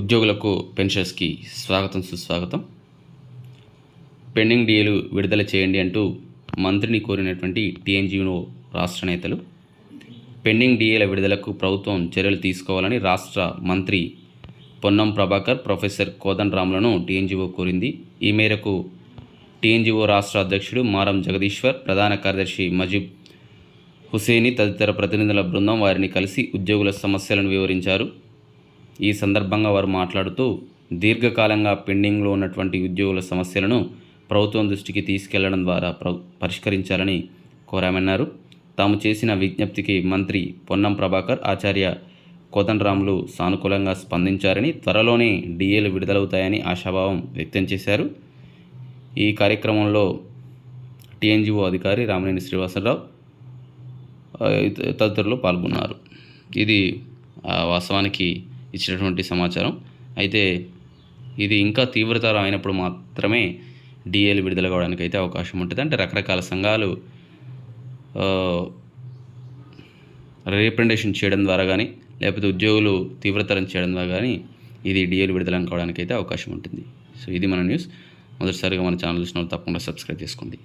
ఉద్యోగులకు పెన్షన్స్కి స్వాగతం సుస్వాగతం. పెండింగ్ డిఏలు విడుదల చేయండి అంటూ మంత్రిని కోరినటువంటి టీఎన్జీఓ రాష్ట్ర నేతలు. పెండింగ్ డిఏల విడుదలకు ప్రభుత్వం చర్యలు తీసుకోవాలని రాష్ట్ర మంత్రి పొన్నం ప్రభాకర్ ప్రొఫెసర్ కోదండరాములను టీఎన్జీఓ కోరింది. ఈ మేరకు టీఎన్జీఓ రాష్ట్ర అధ్యక్షుడు మారం జగదీశ్వర్ ప్రధాన కార్యదర్శి మజీబ్ హుసేని తదితర ప్రతినిధుల బృందం వారిని కలిసి ఉద్యోగుల సమస్యలను వివరించారు. ఈ సందర్భంగా వారు మాట్లాడుతూ దీర్ఘకాలంగా పెండింగ్లో ఉన్నటువంటి ఉద్యోగుల సమస్యలను ప్రభుత్వం దృష్టికి తీసుకెళ్ళడం ద్వారా ప్ర పరిష్కరించాలని కోరామన్నారు. తాము చేసిన విజ్ఞప్తికి మంత్రి పొన్నం ప్రభాకర్ ఆచార్య కోదండరాములు సానుకూలంగా స్పందించారని త్వరలోనే డిఏలు విడుదలవుతాయని ఆశాభావం వ్యక్తం చేశారు. ఈ కార్యక్రమంలో టీఎన్జిఓ అధికారి రామనేని శ్రీనివాసరావు తదితరులు పాల్గొన్నారు. ఇది వాస్తవానికి ఇచ్చినటువంటి సమాచారం. అయితే ఇది ఇంకా తీవ్రతరం అయినప్పుడు మాత్రమే డిఏలు విడుదల కావడానికి అయితే అవకాశం ఉంటుంది. అంటే రకరకాల సంఘాలు రీప్రెండేషన్ చేయడం ద్వారా కానీ లేకపోతే ఉద్యోగులు తీవ్రతరం చేయడం ద్వారా కానీ ఇది డిఏలు విడుదల కావడానికి అయితే అవకాశం ఉంటుంది. సో ఇది మన న్యూస్. మొదటిసారిగా మన ఛానల్ చూసిన వాళ్ళు తప్పకుండా సబ్స్క్రైబ్ చేసుకోండి.